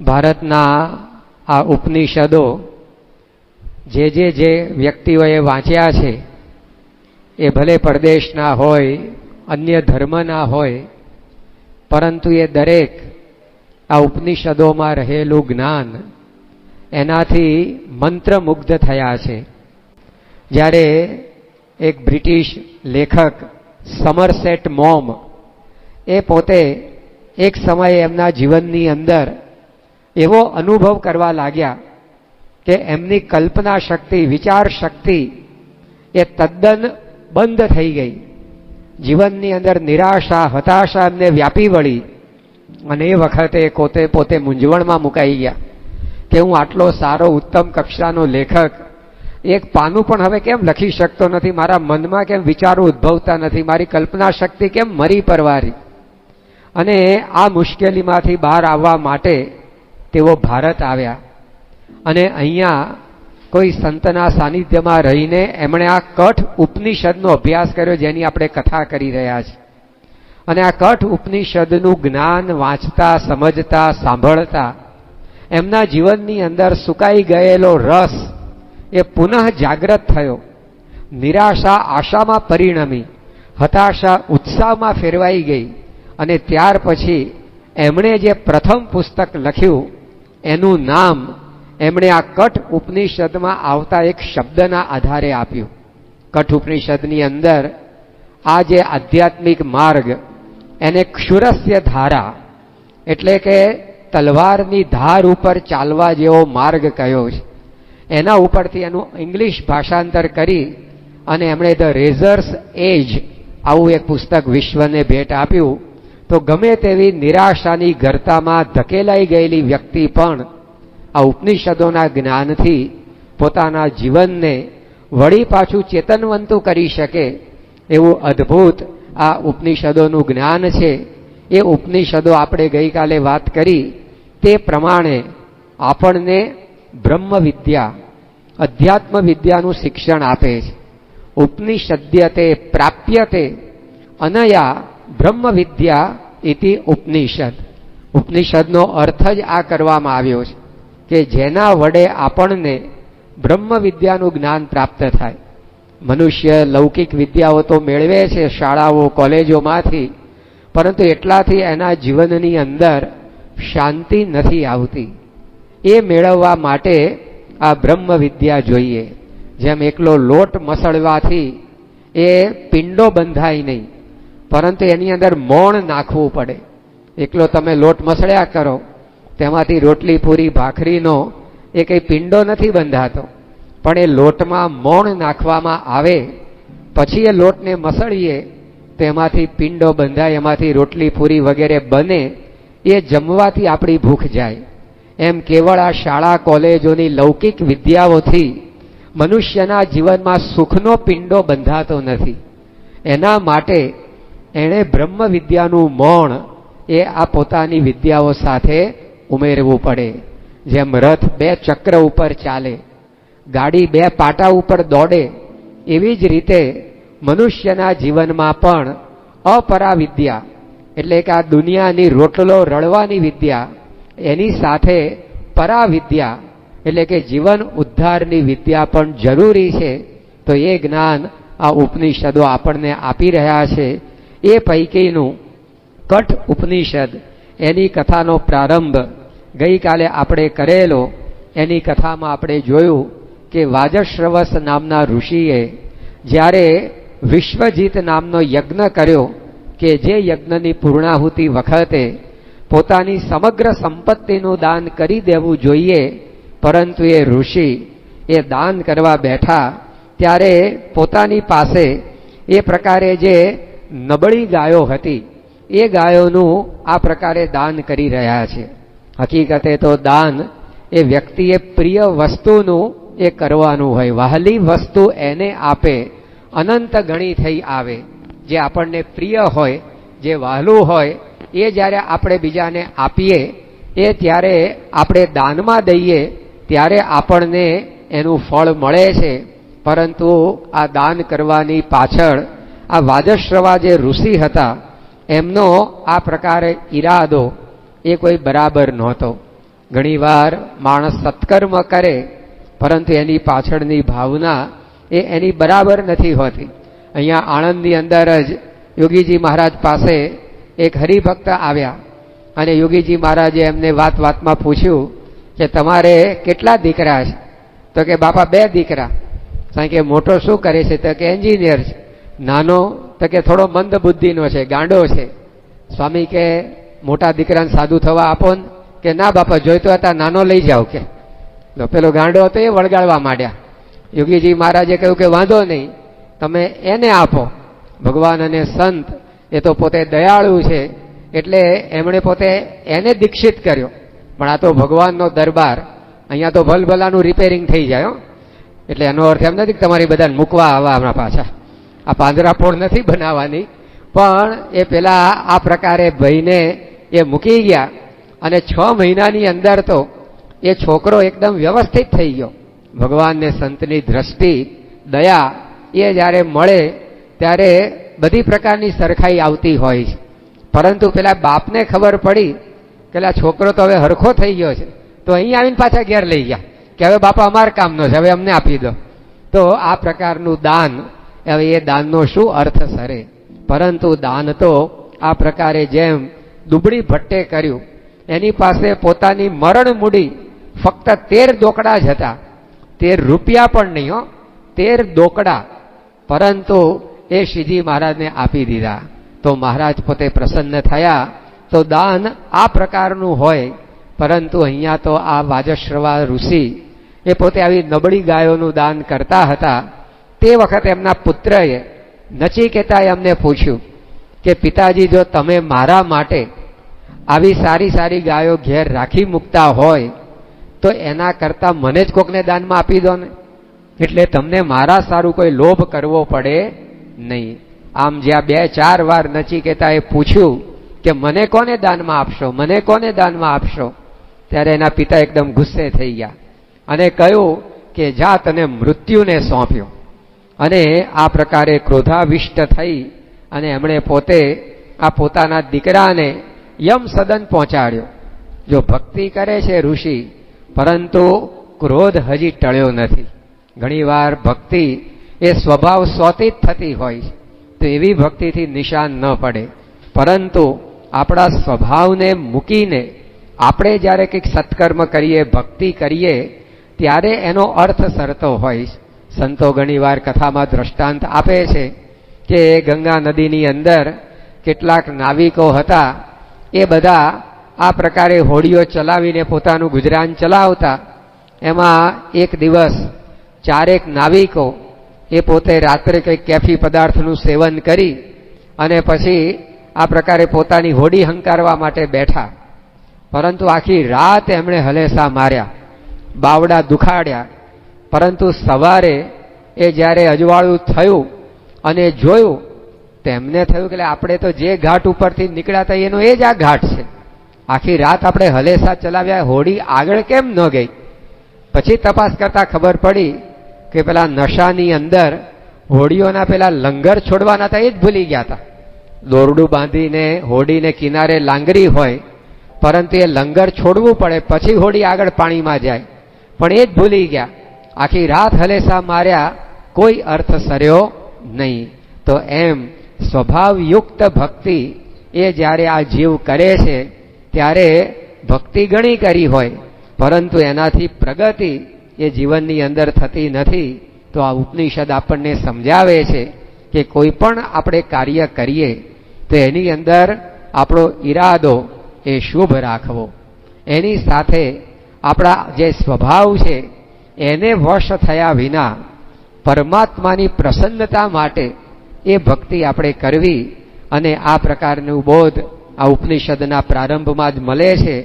ભારતના આ ઉપનિષદો જે જે જે વ્યક્તિઓએ વાંચ્યા છે, એ ભલે પરદેશના હોય, અન્ય ધર્મના હોય, પરંતુ એ દરેક આ ઉપનિષદોમાં રહેલું જ્ઞાન એનાથી મંત્રમુગ્ધ થયા છે. જ્યારે એક બ્રિટિશ લેખક સમરસેટ મોમ એ પોતે એક સમયે એમના જીવનની અંદર એવો અનુભવ કરવા લાગ્યા કે એમની કલ્પના શક્તિ, વિચાર શક્તિ એ તદ્દન બંધ થઈ ગઈ. જીવનની અંદર નિરાશા, હતાશા એમને વ્યાપી વળી અને એ વખતે પોતે પોતે મૂંઝવણમાં મુકાઈ ગયા કે હું આટલો સારો ઉત્તમ કક્ષાનો લેખક, એક પાનું પણ હવે કેમ લખી શકતો નથી? મારા મનમાં કેમ વિચારો ઉદ્ભવતા નથી? મારી કલ્પના શક્તિ કેમ મરી પરવારી? અને આ મુશ્કેલીમાંથી બહાર આવવા માટે તેઓ ભારત આવ્યા. અને અહીંયા કોઈ સંતના સાનિધ્યમાં રહીને એમણે આ કઠ ઉપનિષદનો અભ્યાસ કર્યો જેની આપણે કથા કરી રહ્યા છીએ. અને આ કઠ ઉપનિષદનું જ્ઞાન વાંચતા, સમજતા, સાંભળતા, એમના જીવનની અંદર સુકાઈ ગયેલો રસ એ પુનઃ જાગ્રત થયો. નિરાશા આશામાં પરિણમી, હતાશા ઉત્સાહમાં ફેરવાઈ ગઈ. અને ત્યાર પછી એમણે જે પ્રથમ પુસ્તક લખ્યું એનું નામ એમણે આ કઠ ઉપનિષદમાં આવતા એક શબ્દના આધારે આપ્યું. કઠ ઉપનિષદની અંદર આ જે આધ્યાત્મિક માર્ગ, એને ક્ષુરસ્ય ધારા એટલે કે તલવારની ધાર ઉપર ચાલવા જેવો માર્ગ કયો છે. એના ઉપરથી એનું ઇંગ્લિશ ભાષાંતર કરી અને એમણે ધ રેઝર્સ એજ આવું એક પુસ્તક વિશ્વને ભેટ આપ્યું. તો ગમે તેવી નિરાશાની ગરતામાં ધકેલાઈ ગયેલી વ્યક્તિ પણ આ ઉપનિષદોના જ્ઞાનથી પોતાના જીવનને વળી પાછું ચેતનવંતું કરી શકે એવું અદ્ભુત આ ઉપનિષદોનું જ્ઞાન છે. એ ઉપનિષદો આપણે ગઈકાલે વાત કરી. તે પ્રમાણે આપણને બ્રહ્મ વિદ્યા અધ્યાત્મ વિદ્યાનું શિક્ષણ આપે છે. ઉપનિષદ્યતે પ્રાપ્યતે અનયા બ્રહ્મ વિદ્યા ઇતિ ઉપનિષદ ઉપનિષદનો અર્થ જ આ કરવામાં આવ્યો છે કે જેના વડે આપણને બ્રહ્મ વિદ્યાનું જ્ઞાન પ્રાપ્ત થાય મનુષ્ય લૌકિક વિદ્યાઓ તો મેળવે છે શાળાઓ કોલેજોમાંથી પરંતુ એટલાથી એના જીવનની અંદર શાંતિ નથી આવતી એ મેળવવા માટે આ બ્રહ્મ વિદ્યા જોઈએ. જેમ એકલો લોટ મસળવાથી એ પિંડો બંધાય નહીં. પરંતુ એની અંદર મોણ નાખવું પડે. એકલો તમે લોટ મસળ્યા કરો, તેમાંથી રોટલી, પૂરી, ભાખરીનો એ કંઈ પિંડો નથી બંધાતો. પણ એ લોટમાં મોણ નાખવામાં આવે, પછી એ લોટને મસળીએ, તેમાંથી પિંડો બંધાય, એમાંથી રોટલી, પૂરી વગેરે બને, એ જમવાથી આપણી ભૂખ જાય. એમ કેવળ આ શાળા, કોલેજોની લૌકિક વિદ્યાઓથી મનુષ્યના જીવનમાં સુખનો પિંડો બંધાતો નથી. એના માટે એણે બ્રહ્મ વિદ્યાનું મૌણ એ આ પોતાની વિદ્યાઓ સાથે ઉમેરવું પડે. જેમ રથ બે ચક્ર ઉપર ચાલે, ગાડી બે પાટા ઉપર દોડે, એવી જ રીતે મનુષ્યના જીવનમાં પણ અપરા વિદ્યા એટલે કે આ દુનિયાની રોટલો રળવાની વિદ્યા એની સાથે પરાવિદ્યા એટલે કે જીવન ઉદ્ધારની વિદ્યા પણ જરૂરી છે. તો એ જ્ઞાન આ ઉપનિષદો આપણને આપી રહ્યા છે. એ પૈકીનું કઠ ઉપનિષદ, એની કથાનો પ્રારંભ ગઈકાલે આપણે કરેલો, એની કથામાં આપણે જોયું કે વાજશ્રવસ નામના ઋષિએ જ્યારે વિશ્વજીત નામનો યજ્ઞ કર્યો કે જે યજ્ઞની પૂર્ણાહુતિ વખતે પોતાની સમગ્ર સંપત્તિનું દાન કરી દેવું જોઈએ, પરંતુ એ ઋષિ એ દાન કરવા બેઠા ત્યારે પોતાની પાસે એ પ્રકારે જે નબળી ગાયો હતી. એ ગાયોનું આ પ્રકારે દાન કરી રહ્યા છે. હકીકતે તો દાન એ વ્યક્તિએ પ્રિય વસ્તુનું એ કરવાનું હોય. વહાલી વસ્તુ એને આપે, અનંત ગણી થઈ આવે. જે આપણને પ્રિય હોય, જે વહાલું હોય, એ જ્યારે આપણે બીજાને આપીએ, એ ત્યારે આપણે દાનમાં દઈએ, ત્યારે આપણને એનું ફળ મળે છે. પરંતુ આ દાન કરવાની પાછળ આ વાજશ્રવા જે ઋષિ હતા, એમનો આ પ્રકારે ઈરાદો એ કોઈ બરાબર નહોતો. ઘણીવાર માણસ સત્કર્મ કરે, પરંતુ એની પાછળની ભાવના એ એની બરાબર નથી હોતી. અહીંયા આણંદની અંદર જ યોગીજી મહારાજ પાસે એક હરિભક્ત આવ્યા અને યોગીજી મહારાજે એમને વાત વાતમાં પૂછ્યું કે તમારે કેટલા દીકરા છે? તો કે, બાપા, બે દીકરા. કારણ કે, મોટો શું કરે છે? તો કે, એન્જિનિયર છે. નાનો, તો કે થોડો મંદ બુદ્ધિનો છે, ગાંડો છે. સ્વામી કે, મોટા દીકરાને સાદું થવા આપો ને. કે, ના બાપા જોઈતો હતા, નાનો લઈ જાઓ. કે તો પેલો ગાંડો હતો, એ વળગાડવા માંડ્યા. યોગીજી મહારાજે કહ્યું કે, વાંધો નહીં, તમે એને આપો. ભગવાન અને સંત, એ તો પોતે દયાળુ છે, એટલે એમણે પોતે એને દીક્ષિત કર્યો. પણ આ તો ભગવાનનો દરબાર, અહીંયા તો ભલભલાનું રિપેરિંગ થઈ જાય એટલે એનો અર્થ એમ નથી કે તમારી બધાને મૂકવા આવવા આપણા પાછા. આ પાંજરાપોળ નથી બનાવવાની, પણ એ પેલા આ પ્રકારે ભાઈને એ મૂકી ગયા અને છ મહિનાની અંદર તો એ છોકરો એકદમ વ્યવસ્થિત થઈ ગયો. ભગવાનને સંતની દ્રષ્ટિ, દયા, એ જ્યારે મળે ત્યારે બધી પ્રકારની સરખાઈ આવતી હોય છે. પરંતુ પેલા બાપને ખબર પડી કે છોકરો તો હવે હરખો થઈ ગયો છે. તો અહીં આવીને પાછા ઘેર લઈ ગયા કે હવે બાપા અમાર કામનો છે, હવે અમને આપી દો. તો આ પ્રકારનું દાન હવે એ દાનનો શું અર્થ સરે? પરંતુ દાન તો આ પ્રકારે જેમ દુબળી ભટ્ટે કર્યું, એની પાસે પોતાની મરણ મૂડી ફક્ત તેર દોકડા જ હતા. તેર રૂપિયા પણ નહીં હો, તેર દોકડા. પરંતુ એ શ્રીજી મહારાજને આપી દીધા. તો મહારાજ પોતે પ્રસન્ન થયા. તો દાન આ પ્રકારનું હોય, પરંતુ અહીંયા તો આ વાજશ્રવા ઋષિ એ પોતે આવી નબળી ગાયોનું દાન કરતા હતા. તે વખત એમના પુત્રએ નચિકેતાએ અમને પૂછ્યું કે, પિતાજી, જો તમે મારા માટે આવી સારી સારી ગાયો ઘેર રાખી મૂકતા હોય, તો એના કરતાં મને જ કોકને દાનમાં આપી દો ને? એટલે તમને મારા સારું કોઈ લોભ કરવો પડે નહીં. આમ જ્યાં બે ચાર વાર નચિકેતાએ પૂછ્યું કે, મને કોને દાનમાં આપશો? મને કોને દાનમાં આપશો? ત્યારે એના પિતા એકદમ ગુસ્સે થઈ ગયા અને કહ્યું કે, જા, તને મૃત્યુને સોંપ્યો. અને આ પ્રકારે ક્રોધાવિષ્ટ થઈ અને એમણે પોતે આ પોતાના દીકરાને યમ સદન પહોંચાડ્યો. જો ભક્તિ કરે છે ઋષિ, પરંતુ ક્રોધ હજી ટળ્યો નથી. ઘણીવાર ભક્તિ એ સ્વભાવ સ્વતિત થતી હોય છે, તો એવી ભક્તિથી નિશાન ન પડે. પરંતુ આપણા સ્વભાવને મૂકીને આપણે જ્યારે કંઈક સત્કર્મ કરીએ, ભક્તિ કરીએ, ત્યારે એનો અર્થ સરતો હોય છે. સંતો ઘણીવાર કથામાં દ્રષ્ટાંત આપે છે કે ગંગા નદીની અંદર કેટલાક નાવિકો હતા. એ બધા આ પ્રકારે હોડીઓ ચલાવીને પોતાનું ગુજરાન ચલાવતા. એમાં એક દિવસ ચારેક નાવિકો એ પોતે રાત્રે કંઈક કેફી પદાર્થનું સેવન કરી અને પછી આ પ્રકારે પોતાની હોડી હંકારવા માટે બેઠા. પરંતુ આખી રાત એમણે હલેસા માર્યા, બાવડા દુખાડ્યા પરંતુ સવારે એ જ્યારે અજવાળું થયું અને જોયું, તેમને થયું કે આપણે તો જે ઘાટ ઉપરથી નીકળ્યા હતા, એનો એ જ આ ઘાટ છે. આખી રાત આપણે હલેસા ચલાવ્યા, હોડી આગળ કેમ ન ગઈ? પછી તપાસ કરતા ખબર પડી કે પેલા નશાની અંદર હોડીઓના પેલા લંગર છોડવાના હતા, એ જ ભૂલી ગયા હતા. દોરડું બાંધીને હોડીને કિનારે લાંગરી હોય, પરંતુ એ લંગર છોડવું પડે, પછી હોડી આગળ પાણીમાં જાય. પણ એ જ ભૂલી ગયા. આખી રાત હલેસા માર્યા, કોઈ અર્થ સર્યો નહીં. તો એમ સ્વભાવયુક્ત ભક્તિ એ જ્યારે આ જીવ કરે છે, ત્યારે ભક્તિ ઘણી કરી હોય, પરંતુ એનાથી પ્રગતિ એ જીવનની અંદર થતી નથી. તો આ ઉપનિષદ આપણને સમજાવે છે કે કોઈ પણ આપણે કાર્ય કરીએ, તો એની અંદર આપણો ઈરાદો એ શુભ રાખવો. એની સાથે આપણા જે સ્વભાવ છે એને વશ થયા વિના પરમાત્માની પ્રસન્નતા માટે એ ભક્તિ આપણે કરવી અને આ પ્રકારનું બોધ આ ઉપનિષદના પ્રારંભમાં જ મળે છે.